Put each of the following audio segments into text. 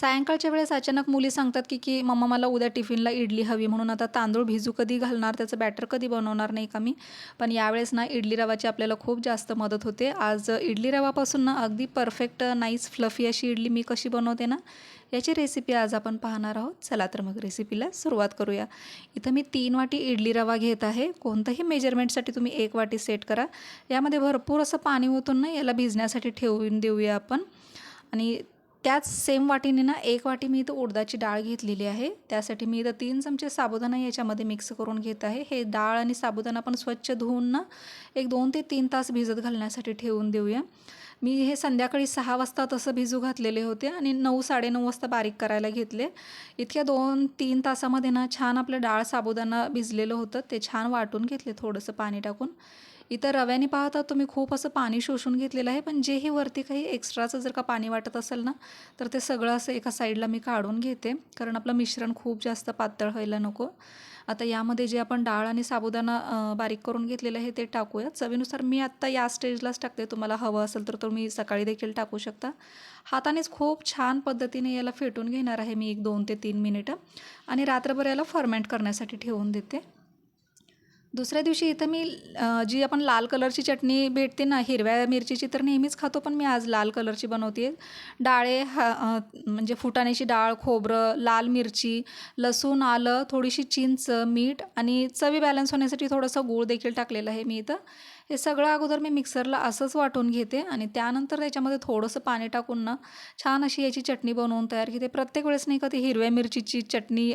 सायंकाळच्या वेळेस अचानक मुली सांगतात की की मम्मा मला उद्या टिफिनला इडली हवी म्हणून आता तांदूळ भिजू कधी घालणार त्याचं बॅटर कधी बनवणार नाही का मी? पण यावेळेस ना इडली रवाची आपल्याला खूप जास्त मदत होते. आज इडली रवापासून ना अगदी परफेक्ट नाईस फ्लफी अशी इडली मी कशी बनवते ना याची रेसिपी आज आपण पाहणार आहोत. चला तर मग रेसिपीला सुरुवात करूया. इथं मी तीन वाटी इडली रवा घेत आहे. कोणत्याही मेजरमेंटसाठी तुम्ही एक वाटी सेट करा. यामध्ये भरपूर असं पाणी ओतून ना याला भिजण्यासाठी ठेवून देऊया आपण. आणि त्याच सेम वाटीने ना एक वाटी मी इथं उडदाची डाळ घेतलेली आहे. त्यासाठी मी इथं तीन चमचे साबुदाणा याच्यामध्ये मिक्स करून घेत आहे. हे डाळ आणि साबुदाणा पण स्वच्छ धुवून ना एक दोन ते तीन तास भिजत घालण्यासाठी ठेवून देऊया. मी हे संध्याकाळी सहा वाजता तसं भिजू घातलेले होते आणि नऊ साडेनऊ वाजता बारीक करायला घेतले. इतक्या दोन तीन तासामध्ये ना छान आपलं डाळ साबुदाणा भिजलेलं होतं. ते छान वाटून घेतले थोडंसं पाणी टाकून. इथं रव्याने पाहता तुम्ही खूप असं पाणी शोषून घेतलेलं आहे पण जेही वरती काही एक्स्ट्राचं जर का पाणी वाटत असेल ना तर ते सगळं असं एका साईडला मी काढून घेते. कारण आपलं मिश्रण खूप जास्त पातळ व्हायला नको. आता यामध्ये जे आपण डाळ आणि साबुदाणा बारीक करून घेतलेलं आहे ते टाकूया चवीनुसार मी आत्ता या स्टेजलाच टाकते. तुम्हाला हवं असेल तर तुम्ही सकाळी देखील टाकू शकता. हातानेच खूप छान पद्धतीने याला फेटून घेणार आहे मी एक दोन ते तीन मिनिटं. आणि रात्रभर याला फर्मेंट करण्यासाठी ठेवून देते. दुसऱ्या दिवशी इथं मी जी आपण लाल कलरची चटणी भेटते ना हिरव्या मिरचीची तर नेहमीच खातो पण मी आज लाल कलरची बनवते. डाळे हा म्हणजे फुटाण्याची डाळ खोबरं लाल मिरची लसूण आलं थोडीशी चिंच मीठ आणि चवी बॅलन्स होण्यासाठी थोडंसं गूळ देखील टाकलेलं आहे मी इथं. हे सगळं अगोदर मी मिक्सरला असंच वाटून घेते आणि त्यानंतर त्याच्यामध्ये थोडंसं पाणी टाकून ना छान अशी याची चटणी बनवून तयार घेते प्रत्येक वेळेस नाही का ती हिरव्या मिरचीची चटणी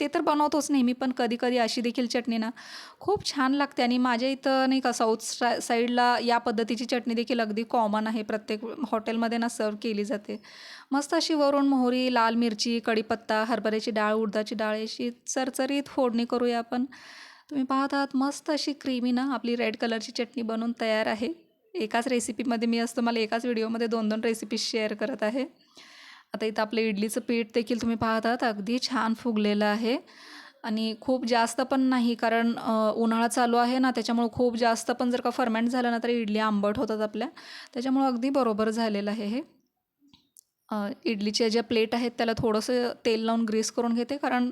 ते तर बनवतोच नेहमी पण कधी कधी अशी देखील चटणी ना खूप छान लागते. आणि माझ्या इथं नाही का साऊथ सा साईडला या पद्धतीची चटणी देखील अगदी कॉमन आहे. प्रत्येक हॉटेलमध्ये ना सर्व केली जाते. मस्त अशी वरून मोहरी लाल मिरची कढीपत्ता हरभऱ्याची डाळ उडदाची डाळ अशी चरचरीत फोडणी करूया आपण. तुम्ही पाहत आहात मस्त अशी क्रीमी ना आपली रेड कलरची चटणी बनवून तयार आहे. एकाच रेसिपीमध्ये मी असतं मला एकाच व्हिडिओमध्ये दोन दोन रेसिपीज शेअर करत आहे. आता इथं आपलं इडलीचं पीठ देखील तुम्ही पाहतात अगदी छान फुगलेलं आहे. आणि खूप जास्त पण नाही कारण उन्हाळा चालू आहे ना त्याच्यामुळं खूप जास्त पण जर का फर्मेंट झालं ना तर इडली आंबट होतात आपल्या. त्याच्यामुळं अगदी बरोबर झालेलं आहे हे. इडलीच्या ज्या प्लेट आहेत त्याला थोडंसं तेल लावून ग्रीस करून घेते कारण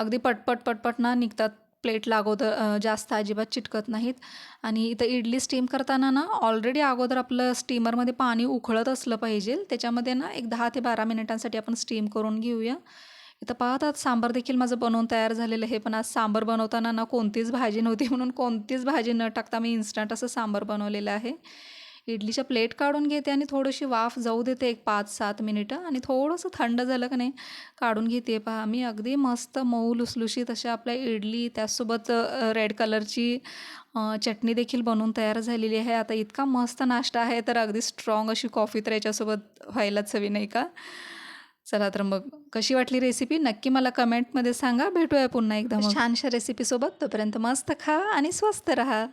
अगदी पटपट पटपट ना निघतात प्लेटला अगोदर जास्त अजिबात चिटकत नाहीत. आणि इथं इडली स्टीम करताना ना ऑलरेडी अगोदर आपलं स्टीमरमध्ये पाणी उखळत असलं पाहिजे. त्याच्यामध्ये ना एक दहा ते बारा मिनिटांसाठी आपण स्टीम करून घेऊया. इथं पाहतात सांबार देखील माझं बनवून तयार झालेलं आहे. पण आज सांबार बनवताना ना कोणतीच भाजी नव्हती म्हणून कोणतीच भाजी न टाकता मी इन्स्टंट असं सांबार बनवलेलं आहे. इडलीच्या प्लेट काढून घेते आणि थोडीशी वाफ जाऊ देते एक पाच सात मिनिटं. आणि थोडंसं थंड झालं का नाही काढून घेते. पहा मी अगदी मस्त मऊ लुसलुशीत अशा आपल्या इडली त्याचसोबत रेड कलरची चटणी देखील बनवून तयार झालेली आहे. आता इतका मस्त नाश्ता आहे तर अगदी स्ट्रॉंग अशी कॉफी तर याच्यासोबत व्हायलाच हवी नाही का? चला तर मग कशी वाटली रेसिपी नक्की मला कमेंटमध्ये सांगा. भेटूया पुन्हा एकदा छानशा रेसिपीसोबत तोपर्यंत मस्त खा आणि स्वस्त राहा.